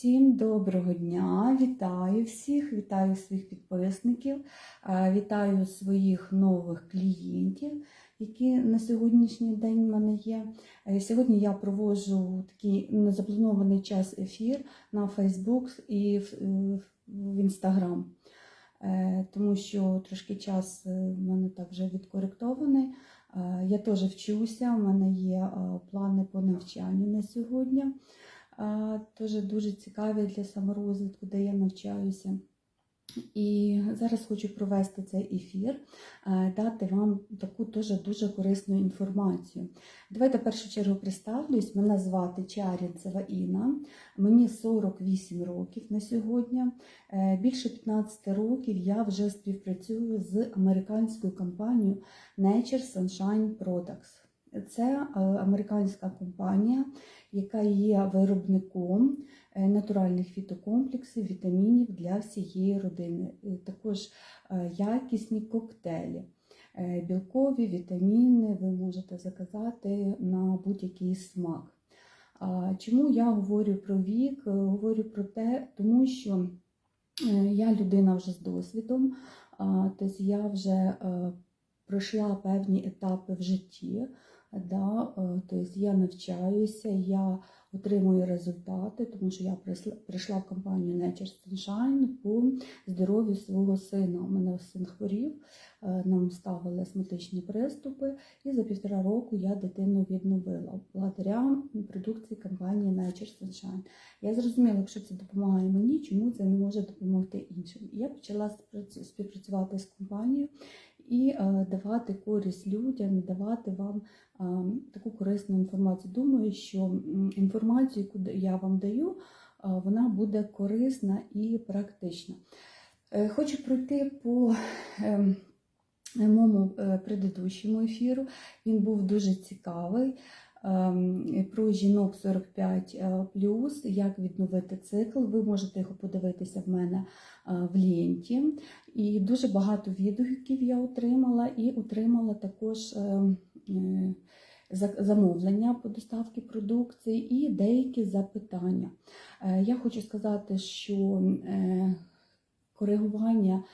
Всім доброго дня! Вітаю всіх, вітаю своїх підписників, е, вітаю своїх нових клієнтів, які на сьогоднішній день в мене є. Е, Сьогодні я проводжу такий незапланований час ефір на Facebook і в, е, Instagram, тому що трошки час в мене так вже відкоректований. Я теж вчуся, в мене є плани по навчанню на сьогодні. Теж дуже цікаві для саморозвитку, де я навчаюся. І зараз хочу провести цей ефір, е, дати вам таку теж дуже корисну інформацію. Давайте в першу чергу представлюсь. Мене звати Чарінцева Інна, мені 48 років на сьогодні. Е, Більше 15 років я вже співпрацюю з американською компанією Nature Sunshine Products. Це е, американська компанія, яка є виробником е, натуральних фітокомплексів, вітамінів для всієї родини. Е, Також якісні коктейлі. Білкові, вітаміни ви можете заказати на будь-який смак. Чому я говорю про вік? Говорю про те, тому що я людина вже з досвідом, тобто я вже пройшла певні етапи в житті. Да, е, тобто я навчаюся, я отримую результати, тому що я прийшла- в компанію Nature Sunshine по здоров'ю свого сина. У мене син хворів, е, нам ставили астматичні приступи, і за півтора року я дитину відновила благодаря продукції компанії Nature Sunshine. Я зрозуміла, якщо це допомагає мені, чому це не може допомогти іншим. Я почала співпрацювати з компанією і е, давати користь людям, давати вам е, таку корисну інформацію. Думаю, що інформацію, яку я вам даю, е, вона буде корисна і практична. Хочу пройти по ем, моєму предыдущому ефіру. Він був дуже цікавий. Ем, Про жінок 45 е, як відновити цикл. Ви можете його подивитися в мене е, в ленті. І дуже багато відгуків я отримала, і отримала також е, за- замовлення по доставці продукції і деякі запитання. Я хочу сказати, що коригування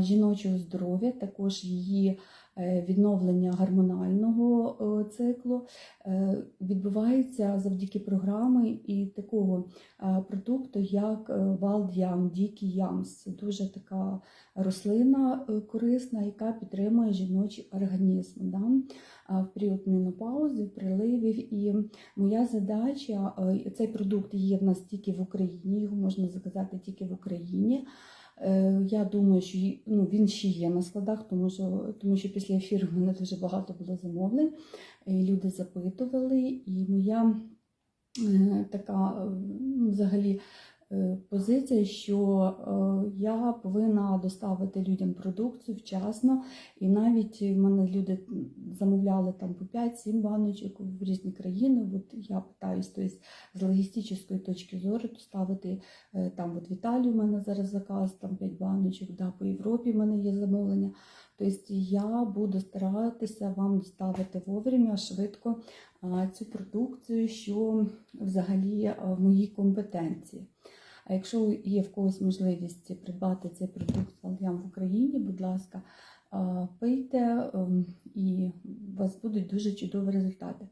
жіночого здоров'я, також її відновлення гормонального е, циклу е, відбувається завдяки програми і такого е, продукту, як е, Валд'ям, Дікий Ямс. Це дуже така рослина е, корисна, яка підтримує жіночий організм да? в період менопаузи, приливів. І моя задача, е, цей продукт є в нас тільки в Україні, його можна заказати тільки в Україні. Е, Я думаю, що ну, він ще є на складах, тому що, тому що після ефіру в мене дуже багато було замовлень. Люди запитували, і моя е, така взагалі позиція, що е, я повинна доставити людям продукцію вчасно. І навіть в мене люди замовляли там по 5-7 баночок в різні країни. От я питаюсь, тобто, з логістичної точки зору доставити Е, Там от в Італії у мене зараз заказ, там 5 баночок, да, по Європі в мене є замовлення. Тобто я буду старатися вам доставити вовремя, швидко цю продукцію, що взагалі в моїй компетенції. А якщо є в когось можливість придбати цей продукт Валдям в Україні, будь ласка, пийте ем, і у вас будуть дуже чудові результати.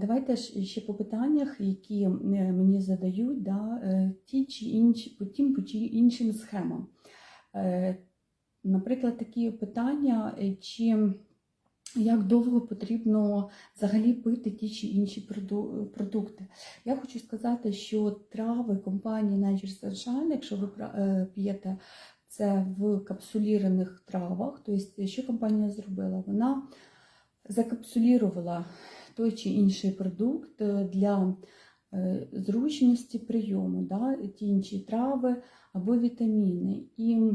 Давайте ж ще по питаннях, які е, мені задають, да, е, ті чи інші, по тим чи іншим схемам. Е, Наприклад, такі питання, е, чи як довго потрібно взагалі пити ті чи інші продукти. Я хочу сказати, що трави компанії Nature Sunshine, якщо ви е, п'єте це в капсулірованих травах, тобто що компанія зробила? Вона закапсулірувала той чи інший продукт е, для е, зручності прийому, да, ті інші трави або вітаміни. І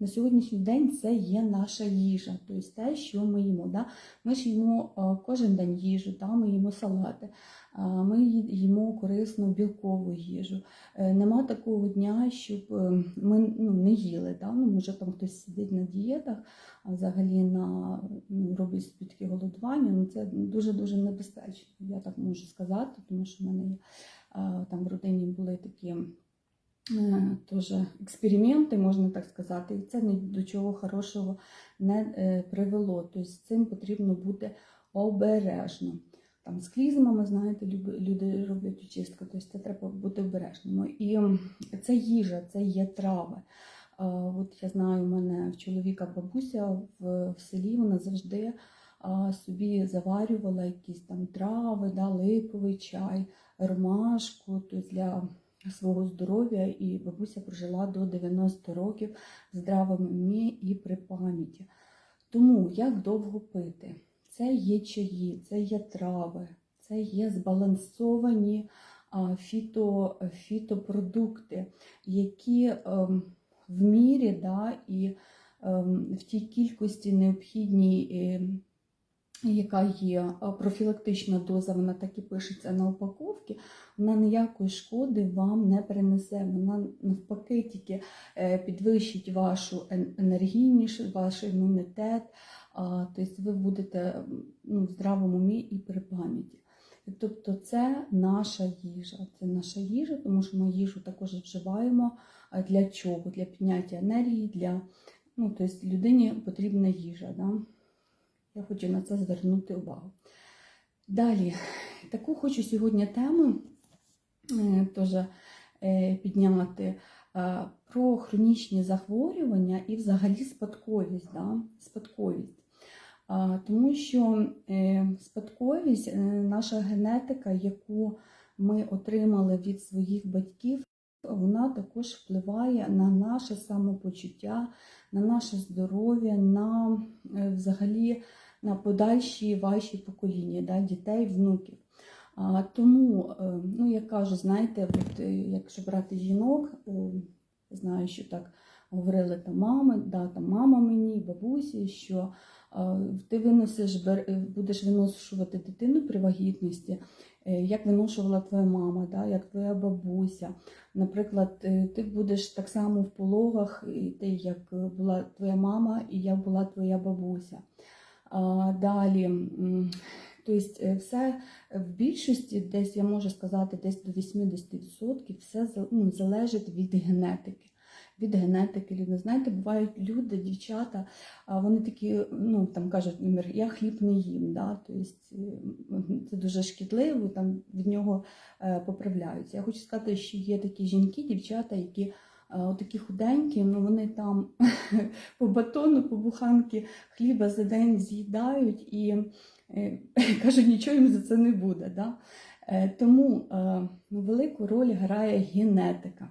на сьогоднішній день це є наша їжа, тобто те, що ми їмо. Да? Ми ж їмо е, кожен день їжу, да? ми їмо салати, ми їмо корисну білкову їжу. Е, Нема такого дня, щоб е, ми ну, не їли. Да? Ну, може там хтось сидить на дієтах, а взагалі на, ну, робить собі таке голодування. Ну, це дуже-дуже небезпечно, я так можу сказати, тому що в мене є Там в родині були такі е, теж експерименти, можна так сказати, і це ні до чого хорошого не е, привело. Тобто з цим потрібно бути обережно. Там з клізмами, знаєте, люди роблять очистку, тобто це треба бути обережними. І це їжа, це є трави. От я знаю, у мене в чоловіка бабуся в, в селі вона завжди собі заварювала якісь там трави, да, липовий чай, ромашку, тобто для свого здоров'я. І бабуся прожила до 90 років в і при пам'яті. Тому як довго пити? Це є чаї, це є трави, це є збалансовані фіто, фітопродукти, які ем, в мірі да, і ем, в тій кількості необхідній, ем, яка є профілактична доза, вона так і пишеться на упаковці, вона ніякої шкоди вам не принесе. Вона навпаки тільки е, підвищить вашу енергійність, ваш імунітет. Тобто ви будете ну, в здравому умі і при пам'яті. Тобто це наша їжа. Це наша їжа, тому що ми їжу також вживаємо. Для чого? Для підняття енергії, для ну, тобто людині потрібна їжа. Да? Я хочу на це звернути увагу. Далі, таку хочу сьогодні тему е, теж е, підняти про хронічні захворювання і взагалі спадковість. Да? спадковість. Тому що е, спадковість, наша генетика, яку ми отримали від своїх батьків, вона також впливає на наше самопочуття, на наше здоров'я, на е, взагалі на подальші ваші покоління, да, дітей, внуків. А, тому, е, ну я кажу, знаєте, от, е, якщо брати жінок, знаю, що так говорили там мами, да, там мама мені, бабусі, що ти виносиш, будеш виношувати дитину при вагітності, як виношувала твоя мама, да, як твоя бабуся. Наприклад, е, ти будеш так само в пологах, і ти як була твоя мама, і я була твоя бабуся. А, Далі, тобто е, все в більшості, десь я можу сказати, десь до 80% все ну, залежить від генетики. Від генетики люди. Знаєте, бувають люди, дівчата, вони такі, ну там кажуть, я хліб не їм. Да? Тобто, е, це дуже шкідливо, там від нього е, поправляються. Я хочу сказати, що є такі жінки, дівчата, які е, отакі худенькі, ну вони там по батону, по буханки хліба за день з'їдають і кажуть, нічого їм за це не буде. Да? Тому велику роль грає генетика.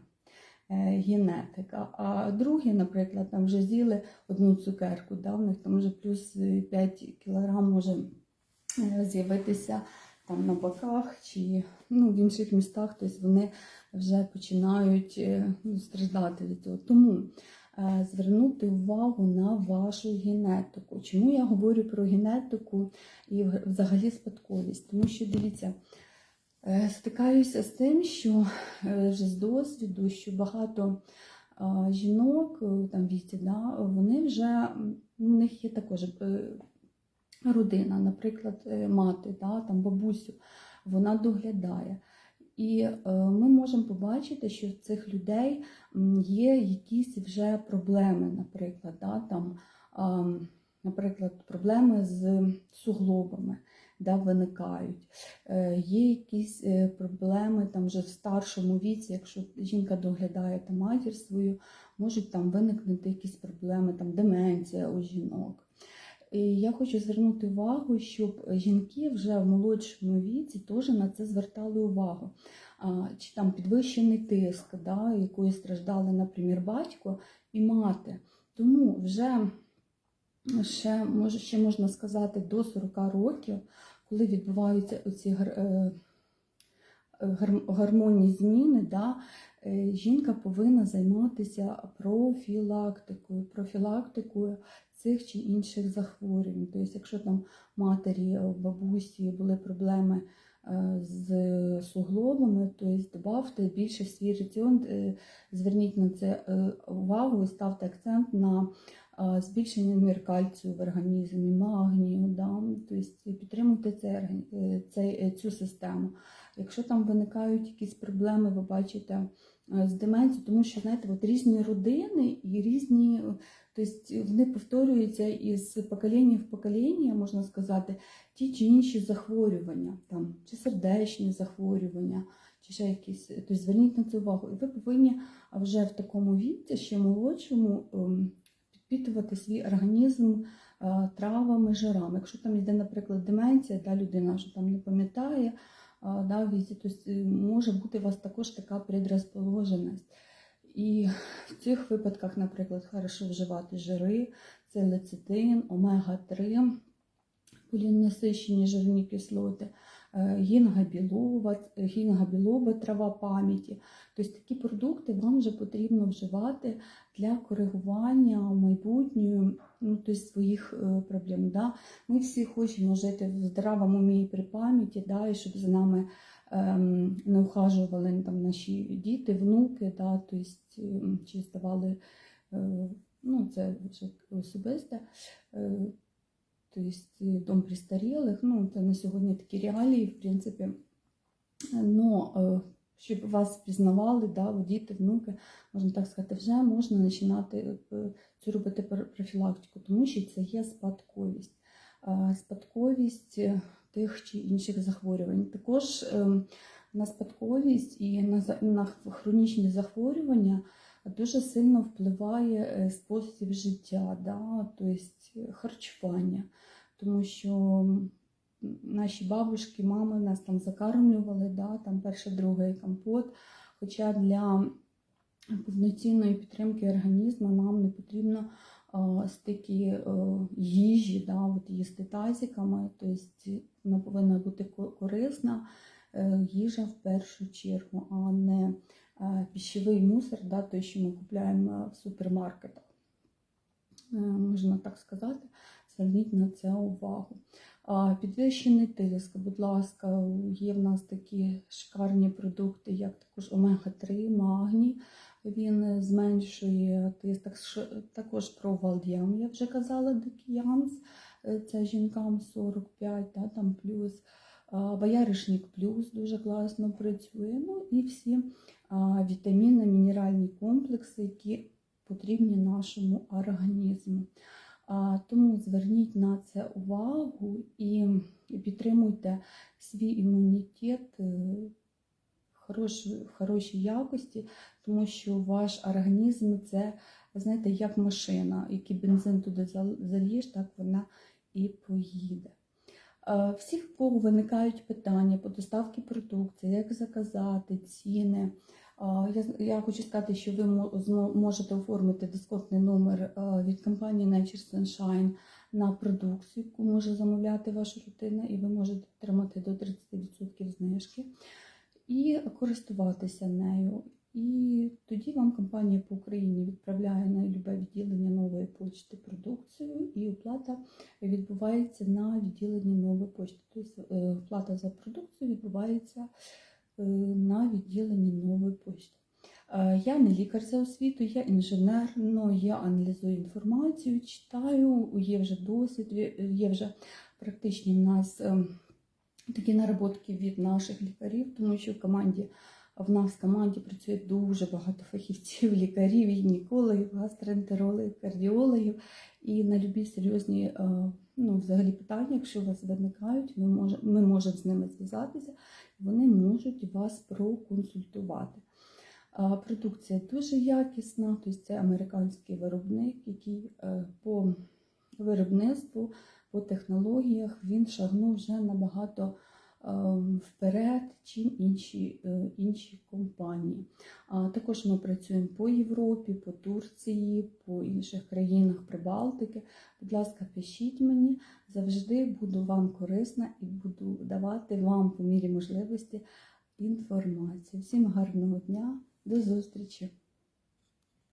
Е, Генетика. А другі, наприклад, там вже з'їли одну цукерку, да? у них там вже плюс е, 5 кілограм може е, з'явитися там на боках чи ну, в інших містах, тобто вони вже починають е, ну, страждати від цього. Тому е, звернути увагу на вашу генетику. Чому я говорю про генетику і взагалі спадковість? Тому що дивіться, е, стикаюся з тим, що е, вже з досвіду, що багато е, жінок е, там віці, да, вони вже у них є також е, родина, наприклад, е, мати, да, там бабусю, вона доглядає. І е, ми можемо побачити, що в цих людей є якісь вже проблеми, наприклад, да, там, наприклад, проблеми з суглобами да, виникають. Е, Є якісь е, проблеми там вже в старшому віці, якщо жінка доглядає там, матір свою, можуть там виникнути якісь проблеми, там деменція у жінок. І я хочу звернути увагу, щоб жінки вже в молодшому віці теж на це звертали увагу. А, Чи там підвищений тиск, да, якою страждали, наприклад, батько і мати. Тому вже ще, може, ще можна сказати до 40 років, коли відбуваються оці е, гар- гормонні зміни, да, е, жінка повинна займатися профілактикою, профілактикою цих чи інших захворювань. Тобто, якщо там матері, бабусі були проблеми е, з суглобами, тобто добавте більше свій раціон, зверніть на це увагу і ставте акцент на збільшення мір кальцію в організмі, магнію, да? тобто підтримуйте цей, е, е, цю систему. Якщо там виникають якісь проблеми, ви бачите е, з деменцією, тому що знаєте, от різні родини і різні, тобто вони повторюються із покоління в покоління, можна сказати, ті чи інші захворювання, там, чи сердечні захворювання, чи ще якісь. Тобто зверніть на це увагу. І ви повинні вже в такому віці, ще молодшому, підпитувати свій організм е, травами, жирами. Якщо там йде, наприклад, деменція, да, людина вже там не пам'ятає, а, да, то е, може бути у вас також така предрозположеність. І в цих випадках, наприклад, хорошо вживати жири, це лецитин, омега-3, полінасичені жирні кислоти, е, гінгабілова, гінгабілова трава пам'яті. Тобто такі продукти вам вже потрібно вживати для коригування майбутнього ну, тобто своїх е, проблем. Да? Ми всі хочемо жити в здравому умі при пам'яті, да? і щоб за нами ем, не ухажували там, наші діти, внуки, да? тобто, ем, чи здавали, е, ну, це вже особисте. Е, Тобто дом престарілих, ну це на сьогодні такі реалії, в принципі. Но щоб вас пізнавали, да, діти, внуки, можна так сказати, вже можна починати цю робити пер- профілактику, тому що це є спадковість. Спадковість тих чи інших захворювань. Також на спадковість і на хронічні захворювання дуже сильно впливає е, спосіб життя, да, тобто харчування. Тому що наші бабушки, мами нас там закармлювали, да, там перше, друге компот. Хоча для повноцінної підтримки організму нам не потрібно стільки е, їжі, да, от їсти тазиками, тобто вона повинна бути корисна е, їжа в першу чергу, а не е, пищевий мусор, да, той, що ми купуємо в супермаркетах. Е, Можна так сказати, зверніть на це увагу. Підвищений тиск, будь ласка, є в нас такі шикарні продукти, як також омега-3, магній. Він зменшує тиск. Також про валдіам я вже казала, декіянс, е, це жінкам 45, да, там плюс. Бояришник плюс дуже класно працює. Ну і всі а, вітаміни, мінеральні комплекси, які потрібні нашому організму. Тому зверніть на це увагу і підтримуйте свій імунітет е, в хорошій, якості, тому що ваш організм це, знаєте, як машина, який бензин туди зал- залієш, так вона і поїде. Е, Всіх, в кого виникають питання по доставці продукції, як заказати, ціни. Я, я хочу сказати, що ви мо- можете оформити дисконтний номер е, від компанії Nature Sunshine на продукцію, яку може замовляти ваша родина, і ви можете отримати до 30% знижки і користуватися нею. І тоді вам компанія по Україні відправляє на любе відділення нової почти продукцію, і оплата відбувається на відділенні нової почти. Тобто е, оплата за продукцію відбувається на відділенні нової почти. Е, Я не лікар за освітою, я інженер, але я аналізую інформацію, читаю, є вже досвід, є вже практичні в нас ем, такі наработки від наших лікарів, тому що в команді в нас в команді працює дуже багато фахівців, лікарів, гінекологів, гастроентерологів, кардіологів. І на любі серйозні е, ну, взагалі питання, якщо у вас виникають, ми можемо, ми можемо з ними зв'язатися, і вони можуть вас проконсультувати. Продукція дуже якісна, тобто це американський виробник, який е, по виробництву, по технологіях він шагнув вже набагато вперед, чим інші, е, інші компанії. А також ми працюємо по Європі, по Турції, по інших країнах Прибалтики. Будь ласка, пишіть мені, завжди буду вам корисна і буду давати вам по мірі можливості інформацію. Всім гарного дня, до зустрічі!